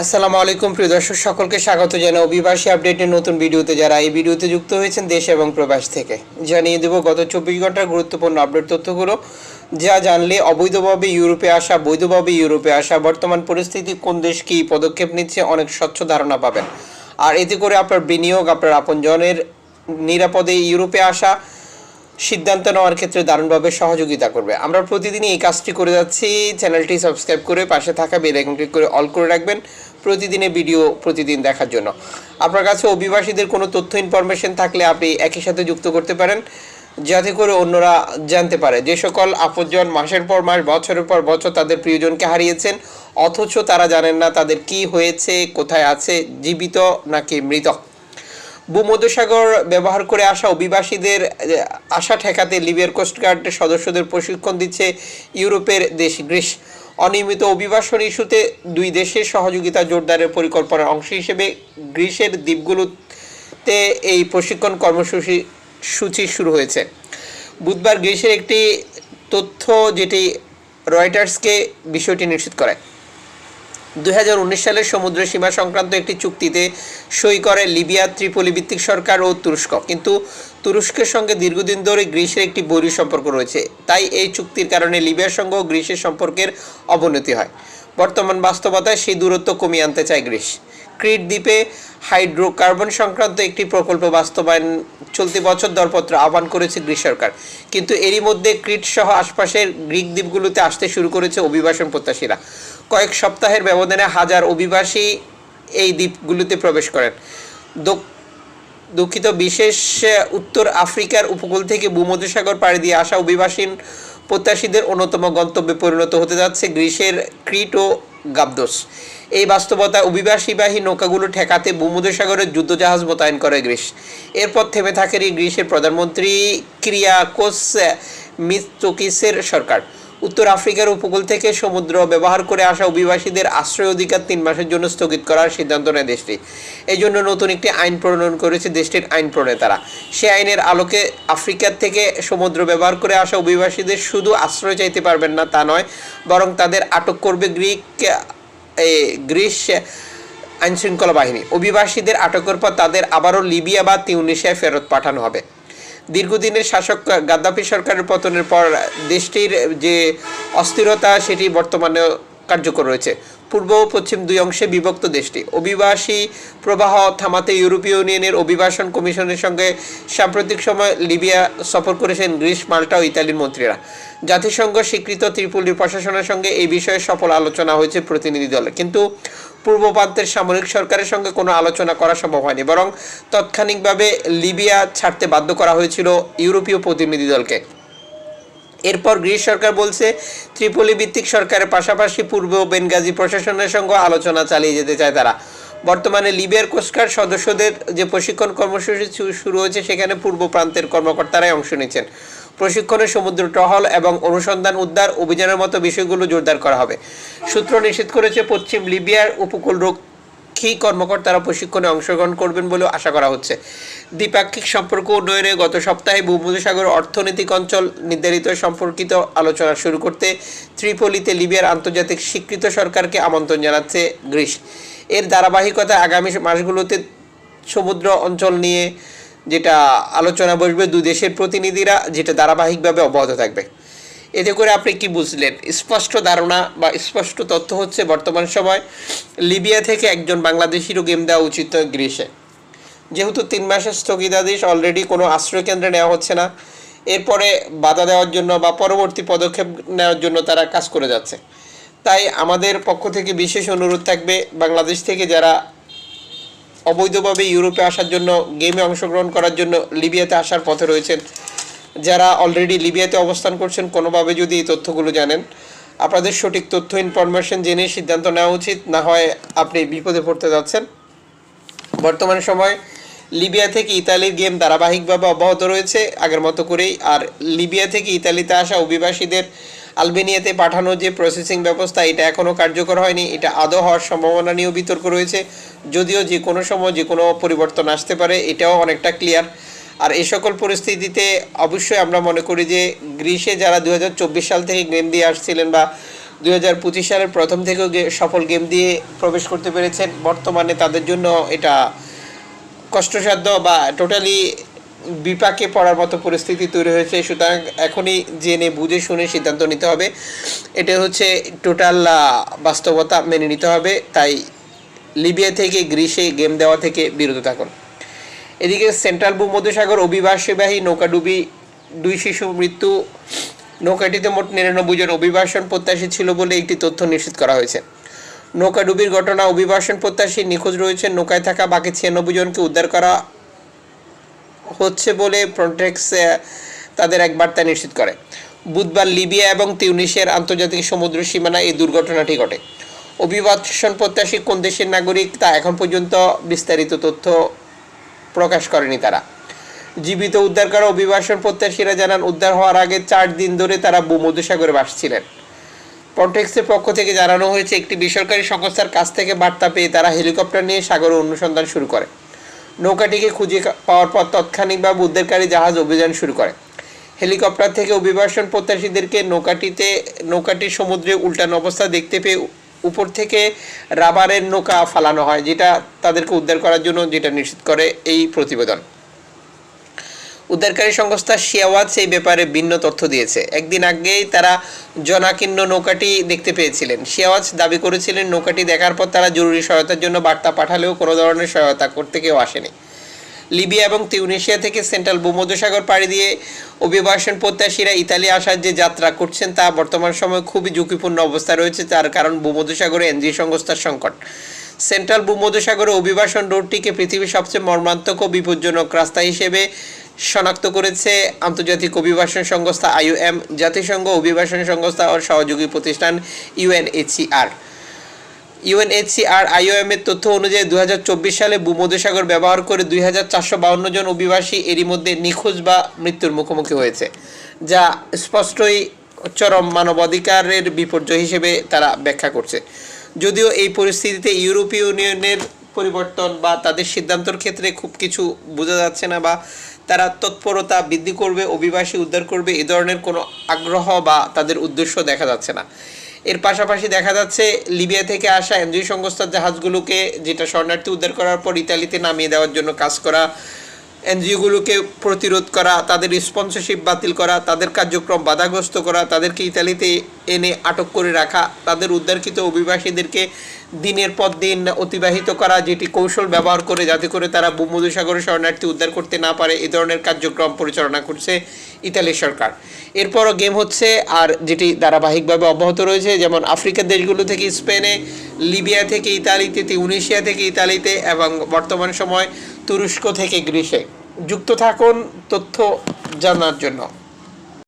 আসসালামু আলাইকুম, প্রিয় দর্শক, সকলকে স্বাগত জানাই অভিবাসী আপডেটের নতুন ভিডিওতে। যারা এই ভিডিওতে যুক্ত হয়েছেন দেশ এবং প্রবাস থেকে, জানিয়ে দেব গত চব্বিশ ঘণ্টার গুরুত্বপূর্ণ আপডেট তথ্যগুলো, যা জানলে অবৈধভাবে ইউরোপে আসা, বৈধভাবে ইউরোপে আসা, বর্তমান পরিস্থিতি, কোন দেশ কী পদক্ষেপ নিচ্ছে, অনেক স্বচ্ছ ধারণা পাবেন। আর এতে করে আপনার বিনিয়োগ, আপনার আপনজনের নিরাপদে ইউরোপে আসা সিদ্ধান্ত নেওয়ার ক্ষেত্রে দারুণভাবে সহযোগিতা করবে। আমরা প্রতিদিনই এই কাজটি করে যাচ্ছি। চ্যানেলটি সাবস্ক্রাইব করে পাশে থাকা বেল আইকন ক্লিক করে অল করে রাখবেন প্রতিদিনের ভিডিও প্রতিদিন দেখার জন্য। আপনার কাছে অভিবাসীদের কোনো তথ্য, ইনফরমেশন থাকলে আপনি একই সাথে যুক্ত করতে পারেন, যাতে করে অন্যরা জানতে পারে। যে সকল আপনজন মাসের পর মাস, বছরের পর বছর তাদের প্রিয়জনকে হারিয়েছেন, অথচ তারা জানেন না তাদের কি হয়েছে, কোথায় আছে, জীবিত নাকি মৃত। ভূমধ্যসাগর ব্যবহার করে আসা অভিবাসীদের আশা ঠেকাতে লিবিয়ার কোস্টগার্ডের সদস্যদের প্রশিক্ষণ দিচ্ছে ইউরোপের দেশ গ্রিস। অনিয়মিত অভিবাসন ইস্যুতে দুই দেশের সহযোগিতা জোরদারের পরিকল্পনার অংশ হিসেবে গ্রিসের দ্বীপগুলোতে এই প্রশিক্ষণ কর্মসূচি, সূচি শুরু হয়েছে। বুধবার গ্রিসের একটি তথ্য যেটি রয়টার্সকে বিষয়টি নিশ্চিত করে দুই সালের সমুদ্র সীমা সংক্রান্ত একটি চুক্তিতে সই করে লিবিয়া, ত্রিপলি ভিত্তিক সরকার ও তুরস্ক। কিন্তু তুরস্কের সঙ্গে দীর্ঘদিন ধরে গ্রিসের একটি বৈরী সম্পর্ক রয়েছে। তাই এই চুক্তির কারণে লিবিয়ার সঙ্গে ও গ্রিসের সম্পর্কের অবনতি হয়। বর্তমান বাস্তবতায় সেই দূরত্ব কমিয়ে আনতে চায় গ্রিস। ক্রিট দ্বীপে হাইড্রোকার্বন সংক্রান্ত একটি প্রকল্প বাস্তবায়ন চলতি বছর দরপত্র আহ্বান করেছে গ্রিস সরকার। কিন্তু এরই মধ্যে ক্রিট সহ আশপাশের গ্রিক দ্বীপগুলোতে আসতে শুরু করেছে অভিবাসন প্রত্যাশীরা। কয়েক সপ্তাহের ব্যবধানে হাজার অভিবাসী এই দ্বীপগুলোতে প্রবেশ করেন। দুঃখিত, বিশেষ, উত্তর আফ্রিকার উপকূল থেকে ভূমধ্যসাগর পাড়ি দিয়ে আসা অভিবাসী প্রত্যাশীদের অন্যতম গন্তব্যে পরিণত হতে যাচ্ছে গ্রিসের ক্রিট ও গাবদোস এই বাস্তবতা অভিবাসীবাহী নৌকাগুলো ঠেকাতে ভূমধ্যসাগরের যুদ্ধজাহাজ মোতায়েন করে গ্রিস এরপর থেমে থাকেন এই গ্রিসের প্রধানমন্ত্রী ক্রিয়াকোস মিস্তোকিসের সরকার। উত্তর আফ্রিকার উপকূল থেকে সমুদ্র ব্যবহার করে আসা অভিবাসীদের আশ্রয় অধিকার তিন মাসের জন্য স্থগিত করার সিদ্ধান্ত নেয় দেশটি। এই জন্য নতুন একটি আইন প্রণয়ন করেছে দেশটির আইন প্রণেতারা। সে আইনের আলোকে আফ্রিকার থেকে সমুদ্র ব্যবহার করে আসা অভিবাসীদের শুধু আশ্রয় চাইতে পারবেন না তা নয়, বরং তাদের আটক করবে গ্রিক গ্রিস আইনশৃঙ্খলা বাহিনী। অভিবাসীদের আটকের পর তাদের আবারও লিবিয়া বা তিউনিশিয়ায় ফেরত পাঠানো হবে। দীর্ঘদিনের শাসক গাদ্দাফি সরকারের পতনের পর দেশটির যে অস্থিরতা, সেটি বর্তমানে কার্যকর রয়েছে। পূর্ব ও পশ্চিম দুই অংশে বিভক্ত দেশটি। অভিবাসী প্রবাহ থামাতে ইউরোপীয় ইউনিয়নের অভিবাসন কমিশনের সঙ্গে সাম্প্রতিক সময় লিবিয়া সফর করেছেন গ্রিস, মাল্টা ও ইতালির মন্ত্রীরা। জাতিসংঘ স্বীকৃত ত্রিপুলির প্রশাসনের সঙ্গে এই বিষয়ে সফল আলোচনা হয়েছে প্রতিনিধি দলে। কিন্তু পূর্ব প্রান্তের সামরিক সরকারের সঙ্গে কোনো আলোচনা করা সম্ভব হয়নি, বরং তাৎক্ষণিকভাবে লিবিয়া ছাড়তে বাধ্য করা হয়েছিল ইউরোপীয় প্রতিনিধি দলকে। এরপর গ্রিস সরকার বলছে, ত্রিপলি ভিত্তিক সরকারের পাশাপাশি পূর্ব বেনগাজি প্রশাসনের সঙ্গে আলোচনা চালিয়ে যেতে চায় তারা। বর্তমানে লিবিয়ার কোস্টগার্ড সদস্যদের যে প্রশিক্ষণ কর্মসূচি শুরু হয়েছে, সেখানে পূর্ব প্রান্তের কর্মকর্তারাই অংশ নিচ্ছেন। প্রশিক্ষণে সমুদ্র টহল এবং অনুসন্ধান উদ্ধার অভিযানের মতো বিষয়গুলো জোরদার করা হবে। সূত্র নিশ্চিত করেছে, পশ্চিম লিবিয়ার উপকূল রক্ষী কর্মকর্তারা প্রশিক্ষণে অংশগ্রহণ করবেন বলেও আশা করা হচ্ছে। দ্বিপাক্ষিক সম্পর্ক উন্নয়নে গত সপ্তাহে ভূমধ্যসাগর অর্থনৈতিক অঞ্চল নির্ধারিত সম্পর্কিত আলোচনা শুরু করতে ত্রিপলিতে লিবিয়ার আন্তর্জাতিক স্বীকৃত সরকারকে আমন্ত্রণ জানাচ্ছে গ্রিস। এর ধারাবাহিকতা আগামী মাসগুলোতে সমুদ্র অঞ্চল নিয়ে যেটা আলোচনা বসবে দুই দেশের প্রতিনিধিরা, যেটা ধারাবাহিকভাবে অব্যাহত থাকবে। এতে করে আপনি কি বুঝলেন? স্পষ্ট ধারণা বা স্পষ্ট তথ্য হচ্ছে বর্তমান সময় লিবিয়া থেকে একজন বাংলাদেশিরও গেম দেওয়া উচিত গ্রিসে যেহেতু তিন মাসের স্থগিতাদেশ অলরেডি কোনো আশ্রয় কেন্দ্রে নেওয়া হচ্ছে না, এরপরে বাধা দেওয়ার জন্য বা পরবর্তী পদক্ষেপ নেওয়ার জন্য তারা কাজ করে যাচ্ছে। তাই আমাদের পক্ষ থেকে বিশেষ অনুরোধ থাকবে বাংলাদেশ থেকে যারা অবৈধভাবে ইউরোপে আসার জন্য, গেমে অংশগ্রহণ করার জন্য লিবিয়াতে আসার পথে রয়েছেন। যারা অলরেডি লিবিয়াতে অবস্থান করছেন, কোনোভাবে যদি এই তথ্যগুলো জানেন। আপনাদের সঠিক তথ্য ইনফরমেশন জেনে সিদ্ধান্ত নেওয়া উচিত, না হয় আপনি বিপদে পড়তে যাচ্ছেন। বর্তমান সময় লিবিয়া থেকে ইতালির গেম ধারাবাহিকভাবে অব্যাহত রয়েছে, আগের মতো করেই। আর লিবিয়া থেকে ইতালিতে আসা অভিবাসীদের আলবেনিয়াতে পাঠানো যে প্রসেসিং ব্যবস্থা, এটা এখনও কার্যকর হয়নি। এটা আদৌ হওয়ার সম্ভাবনা নিয়েও বিতর্ক রয়েছে। যদিও যে কোনো সময় যে কোনো পরিবর্তন আসতে পারে, এটাও অনেকটা ক্লিয়ার আর এই সকল পরিস্থিতিতে অবশ্যই আমরা মনে করি যে গ্রিসে যারা দু হাজার চব্বিশ সাল থেকে গেম দিয়ে আসছিলেন বা দু হাজার পঁচিশ সালের প্রথম থেকেও সফল গেম দিয়ে প্রবেশ করতে পেরেছেন, বর্তমানে তাদের জন্য এটা কষ্টসাধ্য বা টোটালি বিপাকে পড়ার মতো পরিস্থিতি তৈরি হয়েছে। সুতরাং এখনই জেনে বুঝে শুনে সিদ্ধান্ত নিতে হবে। এটা হচ্ছে টোটাল বাস্তবতা মেনে নিতে হবে। তাই লিবিয়া থেকে গ্রিসে গেম দেওয়া থেকে বিরত থাকুন। এদিকে সেন্ট্রাল ভূমধ্যসাগর অভিবাসীবাহী নৌকাডুবি, দুই শিশু মৃত্যু, নৌকাটিতে মোট নিরানব্বই জন অভিবাসন প্রত্যাশী ছিল বলে একটি তথ্য নিশ্চিত করা হয়েছে। নৌকাডুবির ঘটনা, অভিবাসন প্রত্যাশী নিখোঁজ রয়েছেন নৌকায় থাকা বাকি ছিয়ানব্বই জনকে উদ্ধার করা হচ্ছে বলে ফ্রন্টেক্স তাদের এক বার্তা নিশ্চিত করে। বুধবার লিবিয়া এবং তিউনিসিয়ার আন্তর্জাতিক সমুদ্র সীমানা এই দুর্ঘটনাটি ঘটে। অভিবাসন প্রত্যাশী কোন দেশের নাগরিক তা এখন পর্যন্ত বিস্তারিত তথ্য প্রকাশ করেনি তারা। জীবিত উদ্ধার করা অভিবাসন প্রত্যাশীরা জানান, উদ্ধার হওয়ার আগে চার দিন ধরে তারা ভূমধ্যসাগরে ভাসছিলেন। পন্টেক্সের পক্ষ থেকে জানানো হয়েছে, একটি বেসরকারি সংস্থার কাছ থেকে বার্তা পেয়ে তারা হেলিকপ্টার নিয়ে সাগরে অনুসন্ধান শুরু করে। নৌকাটিকে খুঁজে পাওয়ার পর তৎক্ষণিকভাবে উদ্ধারকারী জাহাজ অভিযান শুরু করে। হেলিকপ্টার থেকে অভিবাসন প্রত্যাশীদেরকে নৌকাটিতে নৌকাটির সমুদ্রে উল্টানো অবস্থা দেখতে পেয়ে উপর থেকে রাবারের নৌকা ফালানো হয়, যেটা তাদেরকে উদ্ধার করার জন্য যেটা নিশ্চিত করে এই প্রতিবেদন। উদ্ধারকারী সংস্থা শিয়াওয়াজ এই ব্যাপারে ভিন্ন তথ্য দিয়েছে। একদিন আগেই তারা জনাকীর্ণ নৌকাটি দেখতে পেয়েছিলেন। শিয়াওয়াজ দাবি করেছিলেন, নৌকাটি দেখার পর তারা জরুরি সহায়তার জন্য বার্তা পাঠালেও কোনো ধরনের সহায়তা করতে কেউ আসেনি। লিবিয়া এবং তিউনিশিয়া থেকে সেন্ট্রাল ভূমধ্যসাগর পাড়ি দিয়ে অভিবাসন প্রত্যাশীরা ইতালি আসার যে যাত্রা করছেন তা বর্তমান সময়ে খুবই ঝুঁকিপূর্ণ অবস্থা রয়েছে তার কারণ ভূমধ্যসাগরে এনজিও সংস্থার সংকট। সেন্ট্রাল ভূমধ্যসাগরে অভিবাসন রোডটিকে পৃথিবীর সবচেয়ে মর্মান্তক ও বিপজ্জনক রাস্তা হিসেবে শনাক্ত করেছে আন্তর্জাতিক অভিবাসন সংস্থা আইওএম, জাতিসংঘ অভিবাসন সংস্থা ও সহযোগী প্রতিষ্ঠান ইউএনএইচসিআর। ইউএনএইচসিআর আইওএম এর তথ্য অনুযায়ী দুই হাজার চব্বিশ সালে ভূমধ্যসাগর ব্যবহার করে দুই জন অভিবাসী এরই মধ্যে নিখোঁজ বা মৃত্যুর মুখোমুখি হয়েছে, যা স্পষ্টই চরম মানবাধিকারের বিপর্যয় হিসেবে তারা ব্যাখ্যা করছে। যদিও এই পরিস্থিতিতে ইউরোপীয় ইউনিয়নের পরিবর্তন বা তাদের সিদ্ধান্তর ক্ষেত্রে খুব কিছু বোঝা যাচ্ছে না বা তারা তৎপরতা বৃদ্ধি করবে, অভিবাসী উদ্ধার করবে, এ ধরনের কোনো আগ্রহ বা তাদের উদ্দেশ্য দেখা যাচ্ছে না। এর পাশাপাশি দেখা যাচ্ছে লিবিয়া থেকে আসা এনজিও সংস্থার জাহাজগুলোকে, যেটা শরণার্থী উদ্ধার করার পর ইতালিতে নামিয়ে দেওয়ার জন্য কাজ করা এনজিওগুলোকে প্রতিরোধ করা, তাদের স্পন্সরশিপ বাতিল করা, তাদের কার্যক্রম বাধাগ্রস্ত করা, তাদেরকে ইতালিতে এনে আটক করে রাখা, তাদের উদ্ধারকৃত অভিবাসীদেরকে দিনের পর দিন অতিবাহিত করা, যেটি কৌশল ব্যবহার করে যাতে করে তারা ভূমধ্যসাগরে শরণার্থী উদ্ধার করতে না পারে, এ ধরনের কার্যক্রম পরিচালনা করছে ইতালি সরকার। এরপরও গেম হচ্ছে, আর যেটি ধারাবাহিকভাবে অব্যাহত রয়েছে, যেমন আফ্রিকার দেশগুলো থেকে স্পেনে, লিবিয়া থেকে ইতালিতে, তিউনিশিয়া থেকে ইতালিতে, এবং বর্তমান সময় তুরস্ক থেকে গ্রিসে যুক্ত থাকুন তথ্য জানার জন্য।